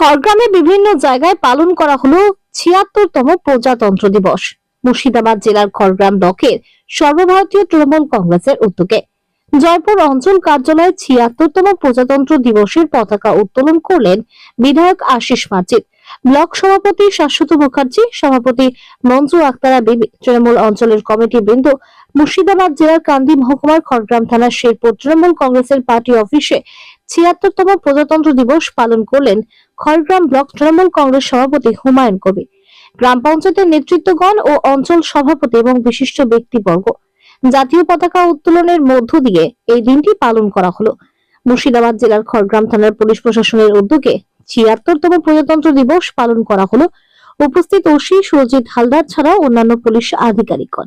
খড়গ্রামে বিভিন্ন জায়গায় পালন করা হলো ছিয়াত্তরতম প্রজাতন্ত্র দিবস। মুর্শিদাবাদ জেলার খড়গ্রাম ব্লকের সর্বভারতীয় তৃণমূল কংগ্রেসের উদ্যোগে জয়পুর অঞ্চল কার্যালয়ে ছিয়াত্তরতম প্রজাতন্ত্র দিবসের পতাকা উত্তোলন করলেন বিধায়ক আশিস মাজিদ ব্লক সভাপতি শাশ্বত মুখার্জি, সভাপতি মঞ্জু আক্তারা বিবি, তৃণমূল অঞ্চলের কমিটি বৃন্দ, মুর্শিদাবাদ জেলার কান্দি মহকুমার খড়গ্রাম থানার শেরপুর তৃণমূল কংগ্রেসের পার্টি অফিসে ছিয়াত্তরতম প্রজাতন্ত্র দিবস পালন করলেন খড়গ্রাম ব্লক তৃণমূল কংগ্রেস সভাপতি হুমায়ুন কবি গ্রাম পঞ্চায়েতের নেতৃত্বগণ ও অঞ্চল সভাপতি এবং বিশিষ্ট ব্যক্তিবর্গ। জাতীয় পতাকা উত্তোলনের মধ্য দিয়ে এই দিনটি পালন করা হলো। মুর্শিদাবাদ জেলার খড়গ্রাম থানার পুলিশ প্রশাসনের উদ্যোগে ছিয়াত্তরতম প্রজাতন্ত্র দিবস পালন করা হলো। উপস্থিত ওসি সুরজিৎ হালদার ছাড়াও অন্যান্য পুলিশ আধিকারিকগণ।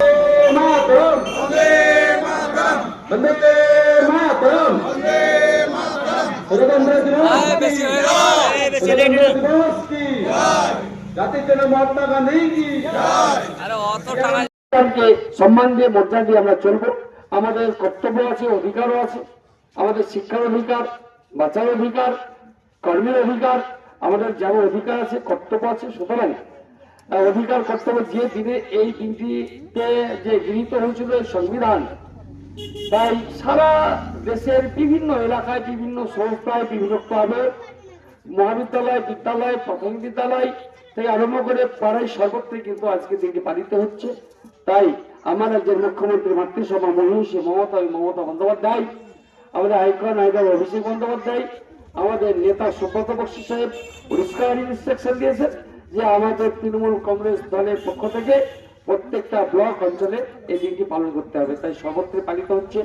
সম্মান দিয়ে মর্যাদা দিয়ে আমরা চলবো। আমাদের কর্তব্য আছে অধিকারও আছে। আমাদের শিক্ষার অধিকার বাঁচার অধিকার কর্মের অধিকার আমাদের যেমন অধিকার আছে কর্তব্য আছে সুতরাং আহ, অধিকার কর্তব্য যে দিনে এই দিনটিতে যে গৃহীত হয়েছিল সংবিধান তাই সারা দেশের বিভিন্ন এলাকায় বিভিন্ন সংস্থায় বিভিন্ন ক্লাবে, মহাবিদ্যালয়, বিদ্যালয় প্রাথমিক বিদ্যালয় থেকে আরম্ভ করে পাড়ায় সর্বত্রই কিন্তু আজকে দিনটি পালিত হচ্ছে। তাই আমার রাজ্যের মুখ্যমন্ত্রী মাতৃসভা মহিষী মমতা মমতা বন্দ্যোপাধ্যায়, আমাদের হাইকোর্ট হাইদার অভিষেক বন্দ্যোপাধ্যায়, আমাদের নেতা সুব্রত বক্সি সাহেব পরিষ্কার ইনস্ট্রাকশন দিয়েছেন যে আমাদের তৃণমূল কংগ্রেস দলের পক্ষ থেকে প্রত্যেকটা ব্লক অঞ্চলে এই দিনটি পালন করতে হবে। তাই সর্বত্রে পালিত হচ্ছে।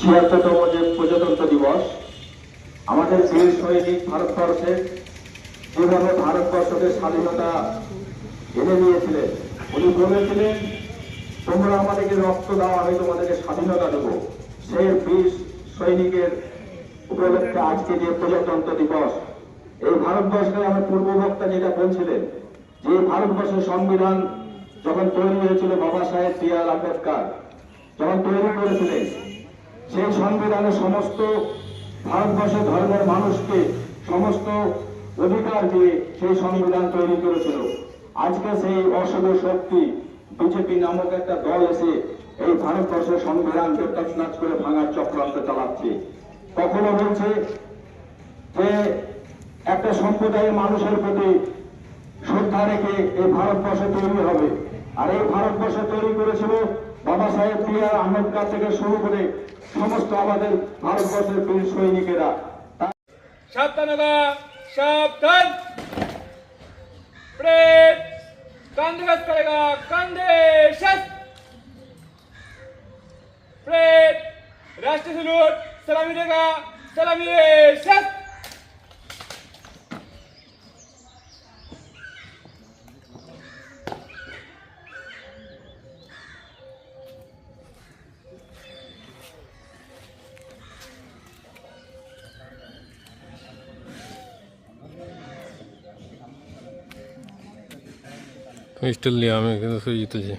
ছিয়াত্তরতম যে প্রজাতন্ত্র দিবস, আমাদের বীর সৈনিক ভারতবর্ষের যেভাবে ভারতবর্ষকে স্বাধীনতা এনে নিয়েছিলেন উনি বলেছিলেন, তোমরা আমাদেরকে রক্ত দাও, আমি তোমাদেরকে স্বাধীনতা দেব। সেই বীর সৈনিকের উপলক্ষে আজকে যে প্রজাতন্ত্র দিবস, এই ভারতবর্ষকে আমার পূর্ববক্তা যেটা বলছিলেন, যে ভারতবর্ষের সংবিধান যখন তৈরি হয়েছিল বাবা সাহেব বি আর আম্বেদকর, যখন তৈরি করেছিলেন সেই সংবিধানে সমস্ত ভারতবর্ষের ধর্মের মানুষকে সমস্ত অধিকার দিয়ে সেই সংবিধান তৈরি করেছিল। আজকে সেই অশুভ শক্তি বিজেপি নামক একটা দল এসে এই ভারতবর্ষের সংবিধানকে তছনাছ করে ভাঙার চক্রান্ত চালাচ্ছে। কখনো বলছে যে একটা সম্প্রদায়ের মানুষের প্রতি শ্রদ্ধা রেখে এই ভারতবর্ষ তৈরি হবে। আর এই ভারতবর্ষ তৈরি করেছিল বাবা সাহেব বি আর আম্বেদকার থেকে শুরু করে সমস্ত আমাদের ভারতবর্ষের বীর সৈনিকেরা। রাষ্ট্রীয় স্যালুট সালামি দেগা সালামি শেষ। Hiç değil ya, ben de söyleyeyim.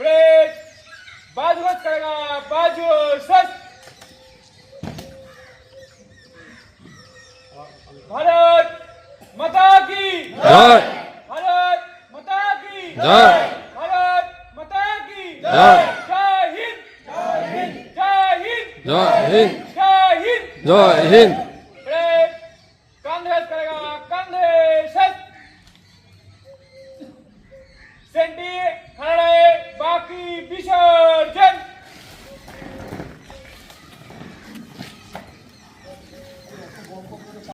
Break बाजू करेगा बाजू भारत माता की। जय भारत माता की जय जय हिंद जय हिंद जय हिंद जय हिंद जय हिंद करेगा कांग्रेस बाकी विसर्जन